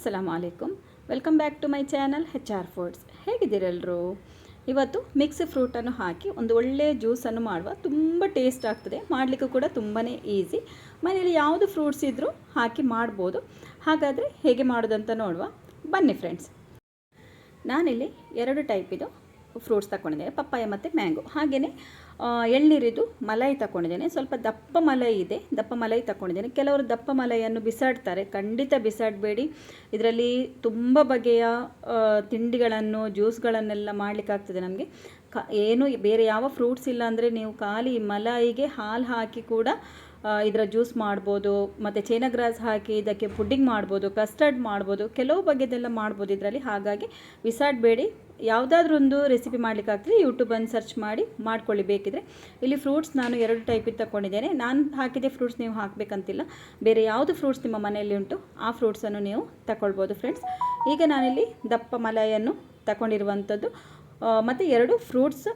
ಅಸ್ಸಲಾಮ್ ಅಲೈಕುಮ್ welcome back to my channel H R foods ಹೇಗಿದ್ದೀರೆಲ್ಲರೂ ಇವತ್ತು mix ಫ್ರೂಟನ್ನು ಹಾಕಿ ಒಂದು ಒಳ್ಳೆಯ ಜ್ಯೂಸನ್ನು ಮಾಡುವ ತುಂಬ ಟೇಸ್ಟ್ ಆಗ್ತದೆ. ಮಾಡಲಿಕ್ಕೂ ಕೂಡ ತುಂಬಾ ಈಸಿ ಮನೆಯಲ್ಲಿ ಯಾವುದು ಫ್ರೂಟ್ಸ್ ಇದ್ದರೂ ಹಾಕಿ ಮಾಡ್ಬೋದು. ಹಾಗಾದರೆ ಹೇಗೆ ಮಾಡೋದಂತ ನೋಡುವ. ಬನ್ನಿ ಫ್ರೆಂಡ್ಸ್ ನಾನಿಲ್ಲಿ ಎರಡು ಟೈಪಿದು ಫ್ರೂಟ್ಸ್ ತಗೊಂಡಿದ್ದೇನೆ ಪಪ್ಪಾಯ ಮತ್ತು ಮ್ಯಾಂಗೋ ಹಾಗೆಯೇ ಎಳ್ನೀರಿದು ಮಲೈ ತಗೊಂಡಿದ್ದೇನೆ ಸ್ವಲ್ಪ ದಪ್ಪ ಮಲೈ ಇದೆ, ದಪ್ಪ ಮಲೈ ತಗೊಂಡಿದ್ದೇನೆ ಕೆಲವರು ದಪ್ಪ ಮಲೈಯನ್ನು ಬಿಸಾಡ್ತಾರೆ. ಖಂಡಿತ ಬಿಸಾಡಬೇಡಿ. ಇದರಲ್ಲಿ ತುಂಬ ಬಗೆಯ ತಿಂಡಿಗಳನ್ನು, ಜ್ಯೂಸ್ಗಳನ್ನೆಲ್ಲ ಮಾಡಲಿಕ್ಕಾಗ್ತದೆ ನಮಗೆ. ಕ, ಏನು ಬೇರೆ ಯಾವ ಫ್ರೂಟ್ಸ್ ಇಲ್ಲ ಅಂದರೆ ನೀವು ಖಾಲಿ ಮಲಾಯಿಗೆ ಹಾಲು ಹಾಕಿ ಕೂಡ ಇದರ ಜ್ಯೂಸ್ ಮಾಡ್ಬೋದು, ಮತ್ತು ಚೇನಗ್ರಾಸ್ ಹಾಕಿ ಇದಕ್ಕೆ ಪುಡ್ಡಿಂಗ್ ಮಾಡ್ಬೋದು, ಕಸ್ಟರ್ಡ್ ಮಾಡ್ಬೋದು, ಕೆಲವು ಬಗೆದೆಲ್ಲ ಮಾಡ್ಬೋದು ಇದರಲ್ಲಿ. ಹಾಗಾಗಿ ಬಿಸಾಡಬೇಡಿ. ಯಾವುದಾದ್ರೊಂದು ರೆಸಿಪಿ ಮಾಡಲಿಕ್ಕಾಗ್ತದೆ ಯೂಟ್ಯೂಬನ್ನು ಸರ್ಚ್ ಮಾಡಿ ಮಾಡ್ಕೊಳ್ಳಿ ಬೇಕಿದ್ರೆ. ಇಲ್ಲಿ ಫ್ರೂಟ್ಸ್ ನಾನು ಎರಡು ಟೈಪಿದ್ದು ತಗೊಂಡಿದ್ದೇನೆ ನಾನು ಹಾಕಿದೆ ಫ್ರೂಟ್ಸ್ ನೀವು ಹಾಕಬೇಕಂತಿಲ್ಲ. ಬೇರೆ ಯಾವುದು ಫ್ರೂಟ್ಸ್ ನಿಮ್ಮ ಮನೆಯಲ್ಲಿ ಉಂಟು, ಆ ಫ್ರೂಟ್ಸನ್ನು ನೀವು ತಗೊಳ್ಬೋದು ಫ್ರೆಂಡ್ಸ್ ಈಗ ನಾನಿಲ್ಲಿ ದಪ್ಪ ಮಲಾಯನ್ನು ತಗೊಂಡಿರುವಂಥದ್ದು ಮತ್ತು ಎರಡು ಫ್ರೂಟ್ಸ್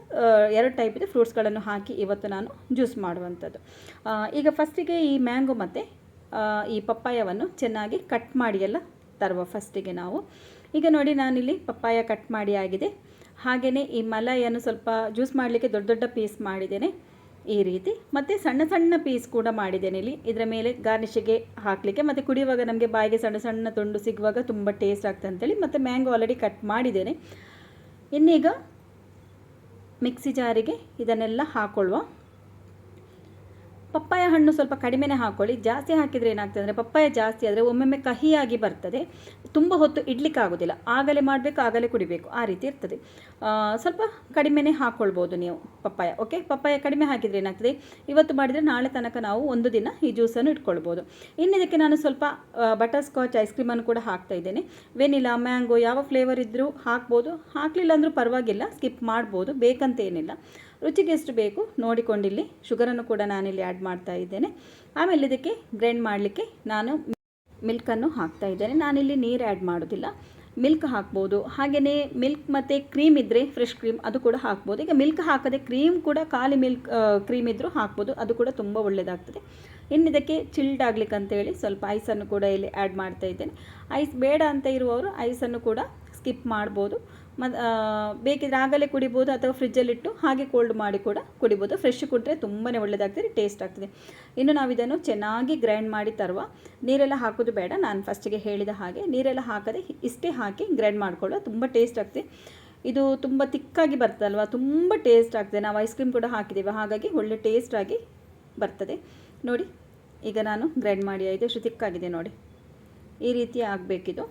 ಎರಡು ಟೈಪಿದ ಫ್ರೂಟ್ಸ್ಗಳನ್ನು ಹಾಕಿ ಇವತ್ತು ನಾನು ಜ್ಯೂಸ್ ಮಾಡುವಂಥದ್ದು. ಈಗ ಫಸ್ಟಿಗೆ ಈ ಮ್ಯಾಂಗೋ ಮತ್ತು ಈ ಪಪ್ಪಾಯವನ್ನು ಚೆನ್ನಾಗಿ ಕಟ್ ಮಾಡಿ ಎಲ್ಲ ತರುವ ಫಸ್ಟಿಗೆ ನಾವು. ಈಗ ನೋಡಿ ನಾನಿಲ್ಲಿ ಪಪ್ಪಾಯ ಕಟ್ ಮಾಡಿ ಆಗಿದೆ. ಹಾಗೆಯೇ ಈ ಮಲಾಯನ್ನು ಸ್ವಲ್ಪ ಜ್ಯೂಸ್ ಮಾಡಲಿಕ್ಕೆ ದೊಡ್ಡ ದೊಡ್ಡ ಪೀಸ್ ಮಾಡಿದ್ದೇನೆ ಈ ರೀತಿ. ಮತ್ತು ಸಣ್ಣ ಸಣ್ಣ ಪೀಸ್ ಕೂಡ ಮಾಡಿದ್ದೇನೆ ಇಲ್ಲಿ. ಇದರ ಮೇಲೆ ಗಾರ್ನಿಷಿಗೆ ಹಾಕಲಿಕ್ಕೆ, ಮತ್ತು ಕುಡಿಯುವಾಗ ನಮಗೆ ಬಾಯಿಗೆ ಸಣ್ಣ ಸಣ್ಣ ತುಂಡು ಸಿಗುವಾಗ ತುಂಬ ಟೇಸ್ಟ್ ಆಗ್ತದೆ ಅಂತೇಳಿ ಮತ್ತು ಮ್ಯಾಂಗೋ ಆಲ್ರೆಡಿ ಕಟ್ ಮಾಡಿದ್ದೇನೆ. ಇನ್ನೀಗ ಮಿಕ್ಸಿ ಜಾರಿಗೆ ಇದನ್ನೆಲ್ಲ ಹಾಕೊಳ್ಳುವ ಪಪ್ಪಾಯ ಹಣ್ಣು ಸ್ವಲ್ಪ ಕಡಿಮೆನೇ ಹಾಕ್ಕೊಳ್ಳಿ ಜಾಸ್ತಿ ಹಾಕಿದರೆ ಏನಾಗ್ತದೆ ಅಂದರೆ ಪಪ್ಪಾಯ ಜಾಸ್ತಿ ಆದರೆ ಒಮ್ಮೊಮ್ಮೆ ಕಹಿಯಾಗಿ ಬರ್ತದೆ. ತುಂಬ ಹೊತ್ತು ಇಡ್ಲಿಕ್ಕೆ ಆಗೋದಿಲ್ಲ ಆಗಲೇ ಮಾಡಬೇಕು, ಆಗಲೇ ಕುಡಿಬೇಕು. ಆ ರೀತಿ ಇರ್ತದೆ. ಸ್ವಲ್ಪ ಕಡಿಮೆನೇ ಹಾಕ್ಕೊಳ್ಬೋದು ನೀವು ಪಪ್ಪಾಯ ಓಕೆ ಪಪ್ಪಾಯ ಕಡಿಮೆ ಹಾಕಿದರೆ ಏನಾಗ್ತದೆ? ಇವತ್ತು ಮಾಡಿದರೆ ನಾಳೆ ತನಕ ನಾವು ಒಂದು ದಿನ ಈ ಜ್ಯೂಸನ್ನು ಇಟ್ಕೊಳ್ಬೋದು. ಇನ್ನು ಇದಕ್ಕೆ ನಾನು ಸ್ವಲ್ಪ ಬಟರ್ ಸ್ಕಾಚ್ ಐಸ್ ಕ್ರೀಮನ್ನು ಕೂಡ ಹಾಕ್ತಾ ಇದ್ದೇನೆ. ವೆನಿಲಾ ಮ್ಯಾಂಗೋ ಯಾವ ಫ್ಲೇವರ್ ಇದ್ದರೂ ಹಾಕ್ಬೋದು. ಹಾಕಲಿಲ್ಲ ಅಂದರೂ ಪರವಾಗಿಲ್ಲ ಸ್ಕಿಪ್ ಮಾಡ್ಬೋದು. ಬೇಕಂತ ಏನಿಲ್ಲ. ರುಚಿಗೆ ಎಷ್ಟು ಬೇಕು, ನೋಡಿಕೊಂಡಿಲ್ಲಿ. ಶುಗರನ್ನು ಕೂಡ ನಾನಿಲ್ಲಿ ಆ್ಯಡ್ ಮಾಡ್ತಾ ಇದ್ದೇನೆ. ಆಮೇಲೆ ಇದಕ್ಕೆ ಗ್ರೈಂಡ್ ಮಾಡಲಿಕ್ಕೆ ನಾನು ಮಿಲ್ಕನ್ನು ಹಾಕ್ತಾ ಇದ್ದೇನೆ. ನಾನಿಲ್ಲಿ ನೀರು ಆ್ಯಡ್ ಮಾಡೋದಿಲ್ಲ. ಮಿಲ್ಕ್ ಹಾಕ್ಬೋದು. ಹಾಗೆಯೇ ಮಿಲ್ಕ್ ಮತ್ತು ಕ್ರೀಮ್ ಇದ್ದರೆ ಫ್ರೆಶ್ ಕ್ರೀಮ್ ಅದು ಕೂಡ ಹಾಕ್ಬೋದು. ಈಗ ಮಿಲ್ಕ್ ಹಾಕದೆ ಕ್ರೀಮ್ ಕೂಡ ಖಾಲಿ ಮಿಲ್ಕ್ ಕ್ರೀಮ್ ಇದ್ದರೂ ಹಾಕ್ಬೋದು. ಅದು ಕೂಡ ತುಂಬ ಒಳ್ಳೆಯದಾಗ್ತದೆ ಇನ್ನು ಇದಕ್ಕೆ ಚಿಲ್ಡ್ ಆಗ್ಲಿಕ್ಕೆ ಅಂತೇಳಿ ಸ್ವಲ್ಪ ಐಸನ್ನು ಕೂಡ ಇಲ್ಲಿ ಆ್ಯಡ್ ಮಾಡ್ತಾ ಇದ್ದೇನೆ. ಐಸ್ ಬೇಡ ಅಂತ ಇರುವವರು ಐಸನ್ನು ಕೂಡ ಸ್ಕಿಪ್ ಮಾಡ್ಬೋದು. ಮತ್ತು ಬೇಕಿದ್ರೆ ಆಗಲೇ ಕುಡಿಬೋದು ಅಥವಾ ಫ್ರಿಜ್ಜಲ್ಲಿಟ್ಟು ಹಾಗೆ ಕೋಲ್ಡ್ ಮಾಡಿ ಕೂಡ ಕುಡಿಬೋದು. ಫ್ರೆಶ್ ಕುಡಿದ್ರೆ ತುಂಬಾ ಒಳ್ಳೆಯದಾಗ್ತದೆ ಟೇಸ್ಟ್ ಆಗ್ತದೆ. ಇನ್ನು ನಾವು ಇದನ್ನು ಚೆನ್ನಾಗಿ ಗ್ರೈಂಡ್ ಮಾಡಿ ತರುವ. ನೀರೆಲ್ಲ ಹಾಕೋದು ಬೇಡ. ನಾನು ಫಸ್ಟಿಗೆ ಹೇಳಿದ ಹಾಗೆ ನೀರೆಲ್ಲ ಹಾಕದೆ ಇಷ್ಟೇ ಹಾಕಿ ಗ್ರೈಂಡ್ ಮಾಡಿಕೊಳ್ಳುವ. ತುಂಬ ಟೇಸ್ಟ್ ಆಗ್ತದೆ. ಇದು ತುಂಬ ತಿಕ್ಕಾಗಿ ಬರ್ತದಲ್ವ? ತುಂಬ ಟೇಸ್ಟ್ ಆಗ್ತದೆ. ನಾವು ಐಸ್ ಕ್ರೀಮ್ ಕೂಡ ಹಾಕಿದ್ದೇವೆ. ಹಾಗಾಗಿ ಒಳ್ಳೆ ಟೇಸ್ಟ್ ಆಗಿ ಬರ್ತದೆ. ನೋಡಿ, ಈಗ ನಾನು ಗ್ರೈಂಡ್ ಮಾಡಿ ಆಯಿತು ಎಷ್ಟು ತಿಕ್ಕಾಗಿದೆ ನೋಡಿ. ಈ ರೀತಿ ಆಗಬೇಕಿದು.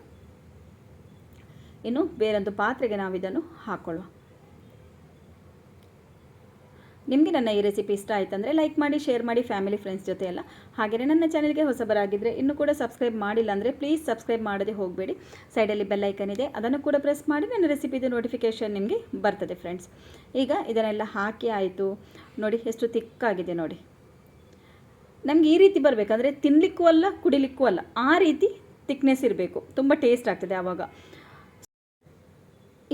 ಇನ್ನು ಬೇರೊಂದು ಪಾತ್ರೆಗೆ ನಾವು ಇದನ್ನು ಹಾಕ್ಕೊಳ್ಳುವ ನಿಮಗೆ ನನ್ನ ಈ ರೆಸಿಪಿ ಇಷ್ಟ ಆಯ್ತಂದರೆ ಲೈಕ್ ಮಾಡಿ ಶೇರ್ ಮಾಡಿ ಫ್ಯಾಮಿಲಿ ಫ್ರೆಂಡ್ಸ್ ಜೊತೆ ಎಲ್ಲ ಹಾಗೆಯೇ ನನ್ನ ಚಾನಲ್ಗೆ ಹೊಸಬರಾಗಿದ್ದರೆ ಇನ್ನೂ ಕೂಡ ಸಬ್ಸ್ಕ್ರೈಬ್ ಮಾಡಿಲ್ಲ ಅಂದರೆ ಪ್ಲೀಸ್ ಸಬ್ಸ್ಕ್ರೈಬ್ ಮಾಡದೆ ಹೋಗಬೇಡಿ. ಸೈಡಲ್ಲಿ ಬೆಲ್ ಐಕನ್ ಇದೆ, ಅದನ್ನು ಕೂಡ ಪ್ರೆಸ್ ಮಾಡಿ ನನ್ನ ರೆಸಿಪಿದು ನೋಟಿಫಿಕೇಷನ್ ನಿಮಗೆ ಬರ್ತದೆ ಫ್ರೆಂಡ್ಸ್ ಈಗ ಇದನ್ನೆಲ್ಲ ಹಾಕಿ ಆಯಿತು. ನೋಡಿ, ಎಷ್ಟು ತಿಕ್ಕಾಗಿದೆ ನೋಡಿ. ನಮಗೆ ಈ ರೀತಿ ಬರಬೇಕಂದ್ರೆ ತಿನ್ನಲಿಕ್ಕೂ ಅಲ್ಲ, ಕುಡಿಲಿಕ್ಕೂ ಅಲ್ಲ. ಆ ರೀತಿ ತಿಕ್ನೆಸ್ ಇರಬೇಕು. ತುಂಬ ಟೇಸ್ಟ್ ಆಗ್ತದೆ ಆವಾಗ.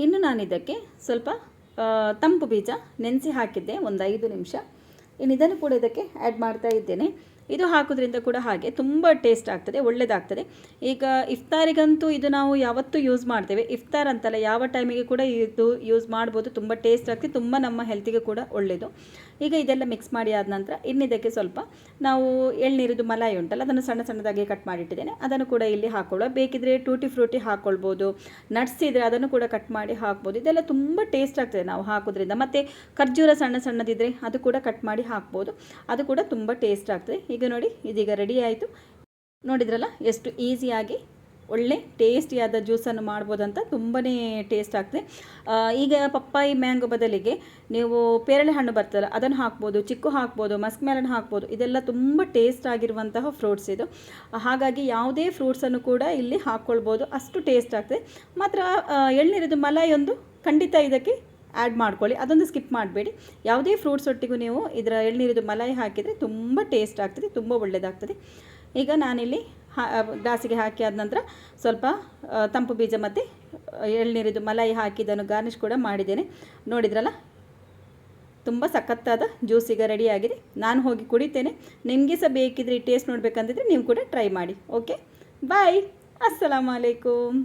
ಇನ್ನು ನಾನು ಇದಕ್ಕೆ ಸ್ವಲ್ಪ ತಂಪು ಬೀಜ ನೆನೆಸಿ ಹಾಕಿದ್ದೆ, ಒಂದು ಐದು ನಿಮಿಷ. ಇನ್ನು ಇದನ್ನು ಕೂಡ ಇದಕ್ಕೆ ಆ್ಯಡ್ ಮಾಡ್ತಾ ಇದ್ದೇನೆ. ಇದು ಹಾಕೋದ್ರಿಂದ ಕೂಡ ಹಾಗೆ ತುಂಬ ಟೇಸ್ಟ್ ಆಗ್ತದೆ ಒಳ್ಳೆಯದಾಗ್ತದೆ ಈಗ ಇಫ್ತಾರಿಗಂತೂ ಇದು ನಾವು ಯಾವತ್ತೂ ಯೂಸ್ ಮಾಡ್ತೇವೆ. ಇಫ್ತಾರ್ ಅಂತಲ್ಲ ಯಾವ ಟೈಮಿಗೆ ಕೂಡ ಇದು ಯೂಸ್ ಮಾಡ್ಬೋದು. ತುಂಬ ಟೇಸ್ಟ್ ಆಗ್ತದೆ, ತುಂಬ ನಮ್ಮ ಹೆಲ್ತಿಗೆ ಕೂಡ ಒಳ್ಳೆಯದು ಈಗ ಇದೆಲ್ಲ ಮಿಕ್ಸ್ ಮಾಡಿ ಆದ ನಂತರ ಇನ್ನಿದಕ್ಕೆ ಸ್ವಲ್ಪ ನಾವು ಎಳ್ನೀರಿದು ಮಲಾಯಿ ಉಂಟಲ್ಲ, ಅದನ್ನು ಸಣ್ಣ ಸಣ್ಣದಾಗಿ ಕಟ್ ಮಾಡಿಟ್ಟಿದ್ದೇನೆ. ಅದನ್ನು ಕೂಡ ಇಲ್ಲಿ ಹಾಕೊಳ್ಳೋ ಬೇಕಿದ್ರೆ ಟೂಟಿ ಫ್ರೂಟಿ ಹಾಕ್ಕೊಳ್ಬೋದು ನಟ್ಸ್ ಇದ್ದರೆ ಅದನ್ನು ಕೂಡ ಕಟ್ ಮಾಡಿ ಹಾಕ್ಬೋದು. ಇದೆಲ್ಲ ತುಂಬ ಟೇಸ್ಟ್ ಆಗ್ತದೆ ನಾವು ಹಾಕೋದ್ರಿಂದ. ಮತ್ತು ಖರ್ಜೂರ ಸಣ್ಣ ಸಣ್ಣದಿದ್ದರೆ ಅದು ಕೂಡ ಕಟ್ ಮಾಡಿ ಹಾಕ್ಬೋದು. ಅದು ಕೂಡ ತುಂಬ ಟೇಸ್ಟ್ ಆಗ್ತದೆ. ಈಗ ನೋಡಿ, ಇದೀಗ ರೆಡಿ ಆಯಿತು. ನೋಡಿದ್ರಲ್ಲ, ಎಷ್ಟು ಈಸಿಯಾಗಿ ಒಳ್ಳೆ ಟೇಸ್ಟಿಯಾದ ಜ್ಯೂಸನ್ನು ಮಾಡ್ಬೋದಂತ ತುಂಬಾ ಟೇಸ್ಟ್ ಆಗ್ತದೆ. ಈಗ ಪಪ್ಪಾಯಿ ಮ್ಯಾಂಗೋ ಬದಲಿಗೆ ನೀವು ಪೇರಳೆ ಹಣ್ಣು ಬರ್ತಾರೆ ಅದನ್ನು ಹಾಕ್ಬೋದು, ಚಿಕ್ಕು ಹಾಕ್ಬೋದು, ಮಸ್ಕ್ ಮೆಲನ್ ಹಾಕ್ಬೋದು, ಇದೆಲ್ಲ ತುಂಬ ಟೇಸ್ಟ್ ಆಗಿರುವಂತಹ ಫ್ರೂಟ್ಸ್ ಇದು. ಹಾಗಾಗಿ ಯಾವುದೇ ಫ್ರೂಟ್ಸನ್ನು ಕೂಡ ಇಲ್ಲಿ ಹಾಕ್ಕೊಳ್ಬೋದು, ಅಷ್ಟು ಟೇಸ್ಟ್ ಆಗ್ತದೆ. ಮಾತ್ರ ಎಳ್ನೀರಿದು ಮಲಾಯಿ ಒಂದು ಖಂಡಿತ ಇದಕ್ಕೆ ಆ್ಯಡ್ ಮಾಡ್ಕೊಳ್ಳಿ, ಅದೊಂದು ಸ್ಕಿಪ್ ಮಾಡಬೇಡಿ. ಯಾವುದೇ ಫ್ರೂಟ್ಸ್ ಒಟ್ಟಿಗೂ ನೀವು ಇದರ ಎಳ್ನೀರಿದು ಮಲಾಯಿ ಹಾಕಿದರೆ ತುಂಬ ಟೇಸ್ಟ್ ಆಗ್ತದೆ, ತುಂಬ ಒಳ್ಳೆಯದಾಗ್ತದೆ ಈಗ ನಾನಿಲ್ಲಿ ಗ್ಲಾಸಿಗೆ ಹಾಕಿ ಆದ ನಂತರ ಸ್ವಲ್ಪ ತಂಪು ಬೀಜ ಮತ್ತು ಎಳ್ನೀರಿದು ಮಲಾಯಿ ಹಾಕಿ ಇದನ್ನು ಗಾರ್ನಿಷ್ ಕೂಡ ಮಾಡಿದ್ದೇನೆ. ನೋಡಿದ್ರಲ್ಲ? ತುಂಬ ಸಖತ್ತಾದ ಜ್ಯೂಸ್ ಈಗ ರೆಡಿಯಾಗಿದೆ ನಾನು ಹೋಗಿ ಕುಡಿತೇನೆ. ನಿಮಗೆ ಸಹ ಬೇಕಿದ್ರೆ ಟೇಸ್ಟ್ ನೋಡಬೇಕಂತಿದ್ರೆ ನೀವು ಕೂಡ ಟ್ರೈ ಮಾಡಿ. Okay bye ಅಸ್ಸಲಾಮು ಅಲೈಕುಮ್